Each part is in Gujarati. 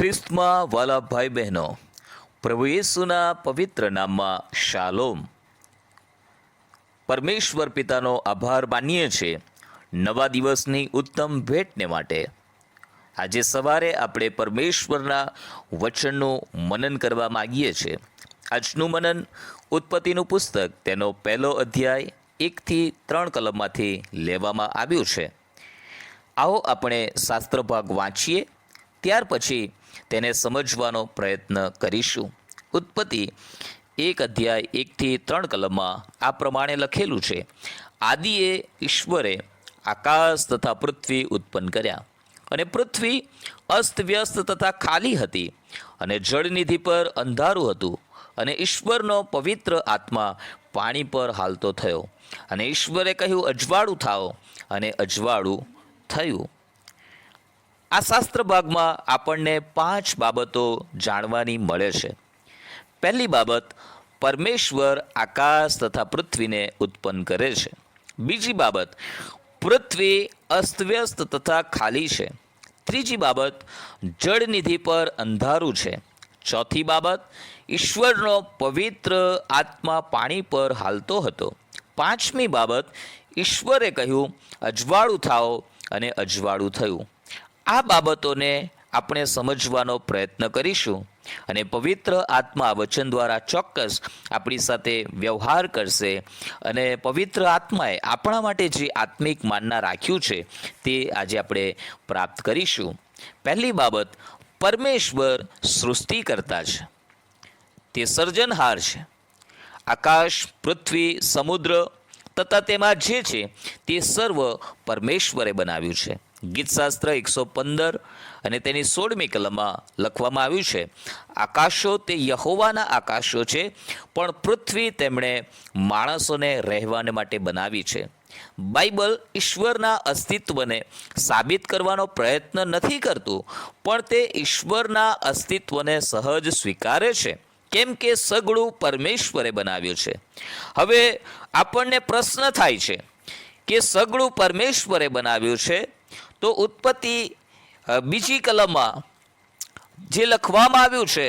ખ્રિસ્તમાં વાલા ભાઈ બહેનો, પ્રભુ યેસુના પવિત્ર નામમાં શાલોમ. પરમેશ્વર પિતાનો આભાર માનીએ છીએ નવા દિવસની ઉત્તમ ભેટને માટે. આજે સવારે આપણે પરમેશ્વરના વચનનું મનન કરવા માગીએ છીએ. આજનું મનન ઉત્પત્તિનું પુસ્તક તેનો પહેલો અધ્યાય એકથી ત્રણ કલમમાંથી લેવામાં આવ્યું છે. આવો આપણે શાસ્ત્ર ભાગ વાંચીએ, ત્યાર પછી તેને સમજવાનો પ્રયત્ન કરીશું. ઉત્પત્તિ એક અધ્યાય એકથી ત્રણ કલમમાં આ પ્રમાણે લખેલું છે. આદિએ ઈશ્વરે આકાશ તથા પૃથ્વી ઉત્પન્ન કર્યા. અને પૃથ્વી અસ્તવ્યસ્ત તથા ખાલી હતી અને જળનિધિ પર અંધારું હતું અને ઈશ્વરનો પવિત્ર આત્મા પાણી પર હાલતો થયો. અને ઈશ્વરે કહ્યું, અજવાળું થાઓ. અને અજવાળું થયું. આ શાસ્ત્ર ભાગમાં આપણને પાંચ બાબતો જાણવાની મળે છે. પહેલી બાબત, પરમેશ્વર આકાશ તથા પૃથ્વીને ઉત્પન્ન કરે છે. બીજી બાબત, પૃથ્વી અસ્તવ્યસ્ત તથા ખાલી છે. ત્રીજી બાબત, જળનિધિ પર અંધારું છે. ચોથી બાબત, ઈશ્વરનો પવિત્ર આત્મા પાણી પર હાલતો હતો. પાંચમી બાબત, ઈશ્વરે કહ્યું, અજવાળું થાઓ અને અજવાળું થયું. આ બાબતોને આપણે સમજવાનો પ્રયત્ન કરીશું અને પવિત્ર આત્મા વચન દ્વારા ચોક્કસ આપણી સાથે વ્યવહાર કરશે અને પવિત્ર આત્માએ આપણા માટે જે આત્મિક માનના રાખ્યું છે તે આજે આપણે પ્રાપ્ત કરીશું. પહેલી બાબત, પરમેશ્વર સૃષ્ટિ કરતા છે તે સર્જનહાર છે. આકાશ, પૃથ્વી, સમુદ્ર તથા તેમાં જે છે તે સર્વ પરમેશ્વરે બનાવ્યું છે. ગીતશાસ્ત્ર એકસો પંદર અને તેની સોળમી કલમમાં લખવામાં આવ્યું છે. આકાશો તે યહોવાના આકાશો છે, પણ પૃથ્વી તેમણે માણસોને રહેવાને માટે બનાવી છે. બાઇબલ ઈશ્વરના અસ્તિત્વને સાબિત કરવાનો પ્રયત્ન નથી કરતું, પણ તે ઈશ્વરના અસ્તિત્વને સહજ સ્વીકારે છે, કેમ કે સગળું પરમેશ્વરે બનાવ્યું છે. હવે આપણને પ્રશ્ન થાય છે કે સગળું પરમેશ્વરે બનાવ્યું છે તો ઉત્પત્તિ બીજી કલમમાં જે લખવામાં આવ્યું છે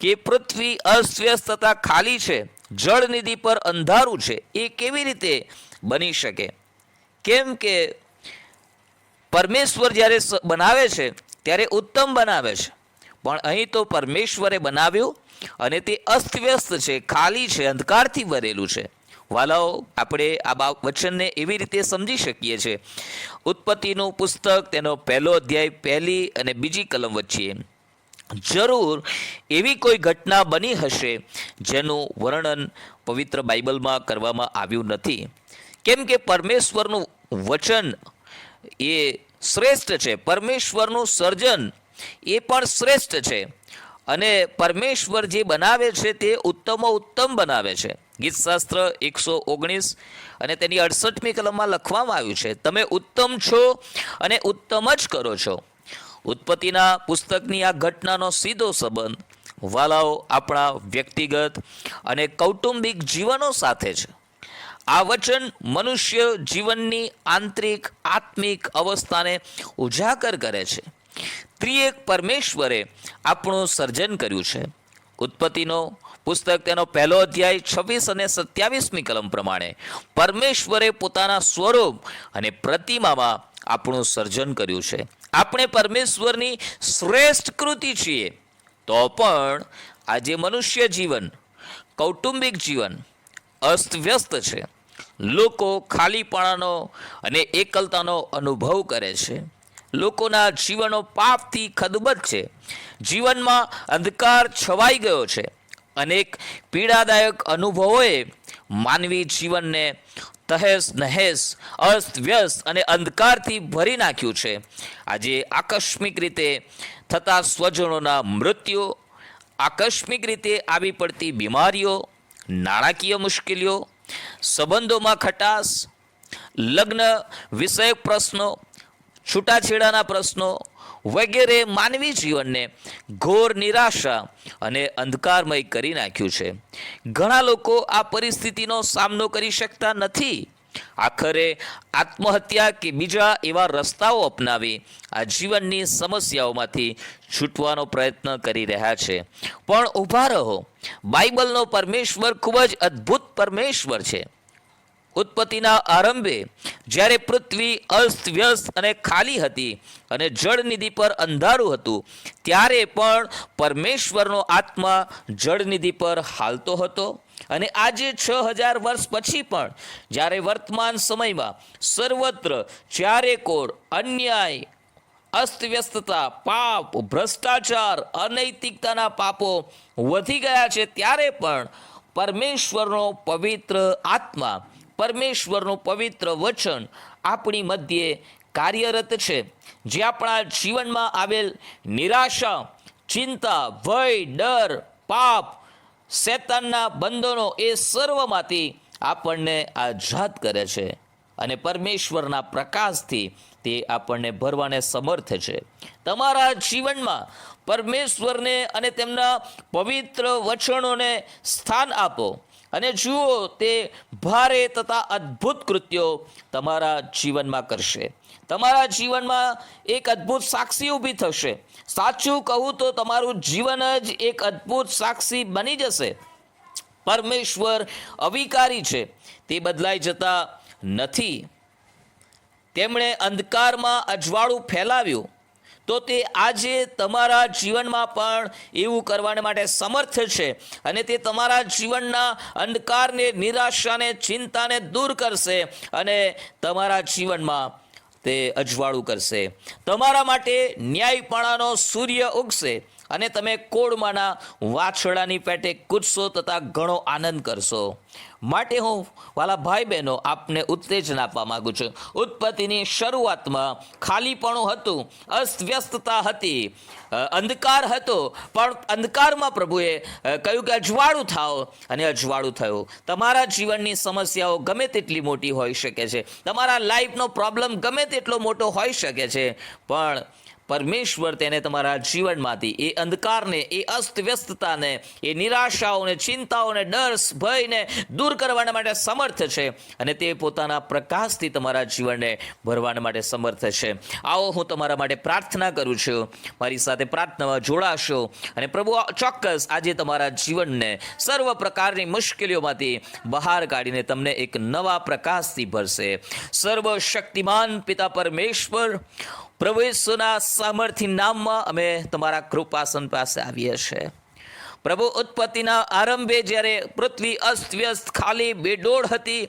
કે પૃથ્વી અસ્વ્યસ્ત તથા ખાલી છે જળનિધિ પર અંધારું છે, એ કેવી રીતે બની શકે? કેમ કે પરમેશ્વર જ્યારે બનાવે છે, ત્યારે ઉત્તમ બનાવે છે. પણ અહીં તો પરમેશ્વરે બનાવ્યું અને તે અસ્તવ્યસ્ત છે, ખાલી છે, અંધકારથી ભરેલું છે. વાલાઓ આપણે આ બા વચનને એવી રીતે સમજી શકીએ છીએ. ઉત્પત્તિનું પુસ્તક, તેનો પહેલો અધ્યાય પહેલી અને બીજી કલમ વચ્ચે. જરૂર એવી કોઈ ઘટના બની હશે જેનું વર્ણન પવિત્ર બાઇબલમાં કરવામાં આવ્યું નથી. કેમ કે પરમેશ્વરનું વચન એ શ્રેષ્ઠ છે. પરમેશ્વરનું સર્જન એ પણ શ્રેષ્ઠ છે. અને પરમેશ્વર જે બનાવે છે તે ઉત્તમો ઉત્તમ બનાવે છે. ગીતશાસ્ત્ર એકસો ઓગણીસ અને તેની અડસઠમી કલમમાં લખવામાં આવ્યું છે, તમે ઉત્તમ છો અને ઉત્તમ જ કરો છો. ઉત્પત્તિના પુસ્તકની આ ઘટનાનો સીધો સંબંધ વાલાઓ આપણા વ્યક્તિગત અને કૌટુંબિક જીવનો સાથે છે. આ વચન મનુષ્ય જીવનની આંતરિક આત્મિક અવસ્થાને ઉજાગર કરે છે. ત્રિએક પરમેશ્વરે આપણું સર્જન કર્યું છે. ઉત્પત્તિનો પુસ્તક તેનો પહેલો અધ્યાય છવ્વીસ અને સત્યાવીસમી કલમ પ્રમાણે પરમેશ્વરે પોતાના સ્વરૂપ અને પ્રતિમામાં આપણું સર્જન કર્યું છે. આપણે પરમેશ્વરની શ્રેષ્ઠ કૃતિ છીએ. તો પણ આજે મનુષ્ય જીવન, કૌટુંબિક જીવન અસ્તવ્યસ્ત છે. લોકો ખાલીપણાનો અને એકલતાનો અનુભવ કરે છે. લોકોના જીવનો પાપથી ખદબદ છે. જીવનમાં અંધકાર છવાઈ ગયો છે. અનેક પીડાદાયક અનુભવોએ માનવી જીવનને તહેસ, નહેસ અસ્તવ્યસ્ત અને અંધકારથી ભરી નાખ્યું છે. આજે આકસ્મિક રીતે થતા સ્વજનોના મૃત્યુ, આકસ્મિક રીતે આવી પડતી બીમારીઓ, નાણાકીય મુશ્કેલીઓ, સંબંધોમાં ખટાશ, લગ્ન વિષયક પ્રશ્નો છૂટાછેડાના પ્રશ્નો વગેરે માનવી જીવનને ઘોર નિરાશા અને અંધકારમય કરી નાખ્યું છે. ઘણા લોકો આ પરિસ્થિતિનો સામનો કરી શકતા નથી. આખરે આત્મહત્યા કે બીજા એવા રસ્તાઓ અપનાવી આ જીવનની સમસ્યાઓમાંથી છૂટવાનો પ્રયત્ન કરી રહ્યા છે. પણ ઊભા રહો. બાઇબલનો પરમેશ્વર ખૂબ જ અદ્ભુત પરમેશ્વર છે. ઉત્પત્તિના આરંભે જ્યારે પૃથ્વી અસ્તવ્યસ્ત અને ખાલી હતી અને જળનિધિ પર અંધારું હતું, ત્યારે પણ પરમેશ્વરનો આત્મા જળનિધિ પર હાલતો હતો. અને આજે છ હજાર વર્ષ પછી પણ, જ્યારે વર્તમાન સમયમાં સર્વત્ર ચારે કોર અન્યાય, અસ્તવ્યસ્તતા, પાપ, ભ્રષ્ટાચાર, અનૈતિકતાના પાપો વધી ગયા છે, ત્યારે પણ પરમેશ્વરનો પવિત્ર આત્મા પરમેશ્વરનું પવિત્ર વચન આપણી મધ્યે કાર્યરત છે. જે આપણા જીવનમાં આવેલ નિરાશા, ચિંતા, ભય, ડર, પાપ, શેતાનના બંધનો એ સર્વમાંથી આપણને આઝાદ કરે છે અને પરમેશ્વરના પ્રકાશથી તે આપણને ભરવાને સમર્થ છે. તમારા જીવનમાં પરમેશ્વરને અને તેમના પવિત્ર વચનોને સ્થાન આપો. અને જુઓ તે ભારે તથા અદ્ભુત કૃત્યો તમારા જીવનમાં કરશે. તમારા જીવનમાં એક અદ્ભુત સાક્ષી ઊભી થશે. સાચું કહું તો તમારું જીવન જ એક અદ્ભુત સાક્ષી બની જશે. પરમેશ્વર અવિકારી છે. તે બદલાઈ જતા નથી. તેમણે અંધકારમાં અજવાળું ફેલાવ્યું. તો તે આજે તમારા જીવનમાં પણ એવું કરવાને માટે સમર્થ છે અને તે તમારા જીવનના અંધકારને, નિરાશાને, ચિંતાને દૂર કરશે અને તમારા જીવનમાં તે અજવાળું કરશે. તમારા માટે ન્યાયપણાનો સૂર્ય ઉગશે. અને તમે કોળમાના વાછડાની પેટે કૂદશો તથા ઘણો આનંદ કરશો. માટે હું વાલા ભાઈ બહેનો આપને ઉત્તેજન આપવા માંગુ છું. ઉત્પત્તિની શરૂઆતમાં ખાલીપણું હતું, અસ્તવ્યસ્તતા હતી અંધકાર હતો, પણ અંધકારમાં પ્રભુએ કહ્યું કે અજવાળું થાઓ અને અજવાળું થયું. તમારા જીવનની સમસ્યાઓ ગમે તેટલી મોટી હોઈ શકે છે. તમારા લાઈફનો પ્રોબ્લેમ ગમે તેટલો મોટો હોઈ શકે છે. પણ પરમેશ્વર તેને તમારા જીવનમાંથી એ અંધકારને, એ અસ્તવ્યસ્તતાને, એ નિરાશાઓને, ચિંતાઓને, ડર, ભયને દૂર કરવાના માટે સમર્થ છે અને તે પોતાના પ્રકાશથી તમારા જીવનને ભરવાના માટે સમર્થ છે. આવો હું તમારા માટે પ્રાર્થના કરું છું. મારી સાથે પ્રાર્થનામાં જોડાશો અને પ્રભુ ચોક્કસ આજે તમારા જીવનને સર્વ પ્રકારની મુશ્કેલીઓમાંથી બહાર કાઢીને તમને એક નવા પ્રકાશથી ભરશે. સર્વ શક્તિમાન પિતા પરમેશ્વર પ્રભુ ઈસુના સામર્થ્ય નામમાં અમે તમારા કૃપાસન પાસે આવીએ છીએ. પ્રભુ ઉત્પત્તિના આરંભે જ્યારે પૃથ્વી અસ્તવ્યસ્ત, ખાલી બેડોળ હતી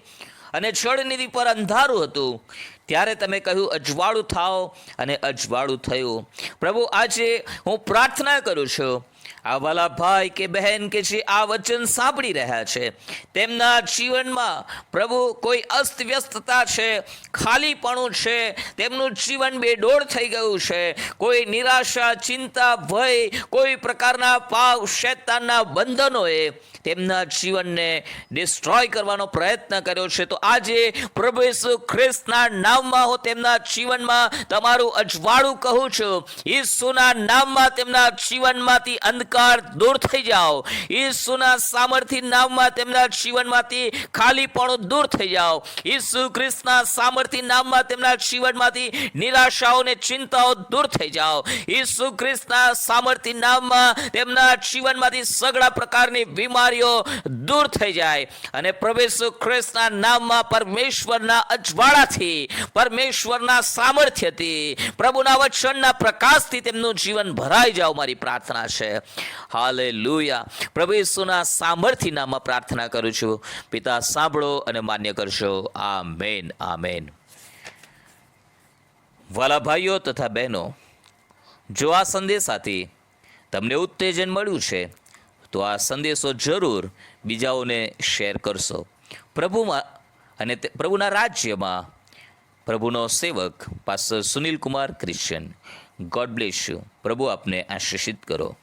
અને જળનિધિ પર અંધારું હતું, ત્યારે તમે કહ્યું, અજવાળું થાઓ અને અજવાળું થયું. પ્રભુ, આજે હું પ્રાર્થના કરું છું આ વાલા ભાઈ કે બહેન કે જે આ વચન સાંભળી રહ્યા છે, તેમના જીવનમાં પ્રભુ કોઈ અસ્તવ્યસ્તતા છે, ખાલીપણું છે, તેમનું જીવન બેડોળ થઈ ગયું છે, કોઈ નિરાશા, ચિંતા, ભય, કોઈ પ્રકારના પાવ શૈતાનના બંધનોએ તેમના જીવનને ડિસ્ટ્રોય કરવાનો પ્રયત્ન કર્યો છે. તો આજે પ્રભુ ઈસુ ખ્રિસ્તના નામમાં હું તેમના જીવનમાં તમારું અજવાળું કહું છું. ઈસુના નામમાં તેમના જીવનમાંથી અંધકાર દૂર થઈ જાઓ. ઈસુના સામર્થ્ય નામમાં તેમના જીવનમાંથી ખાલીપણું દૂર થઈ જાઓ. ઈસુ ખ્રિસ્તના સામર્થ્ય નામમાં તેમના જીવનમાંથી નિરાશાઓ અને ચિંતાઓ દૂર થઈ જાઓ. ઈસુ ખ્રિસ્તના સામર્થ્ય નામમાં તેમના જીવનમાંથી સગળા પ્રકારની બીમારીઓ દૂર થઈ જાય. અને પ્રભુ ખ્રિસ્તના નામમાં પરમેશ્વરના અજવાળાથી, પરમેશ્વરના સામર્થ્યથી, પ્રભુના વચનના પ્રકાશથી તેમનું જીવન ભરાઈ જાવ મારી પ્રાર્થના છે. હાલે લુયા પ્રભુ ઈસુના સામર્થ્ય નામમાં પ્રાર્થના કરું છું. પિતા સાંભળો અને માન્ય કરશો આ મેન આ મેન વાલા ભાઈઓ તથા બહેનો, જો આ સંદેશાથી તમને ઉત્તેજન મળ્યું છે, તો આ સંદેશો જરૂર બીજાઓને શેર કરશો. પ્રભુમાં અને પ્રભુના રાજ્યમાં પ્રભુનો સેવક pastor Sunil Kumar Christian. God bless you પ્રભુ આપને આશીષિત કરો.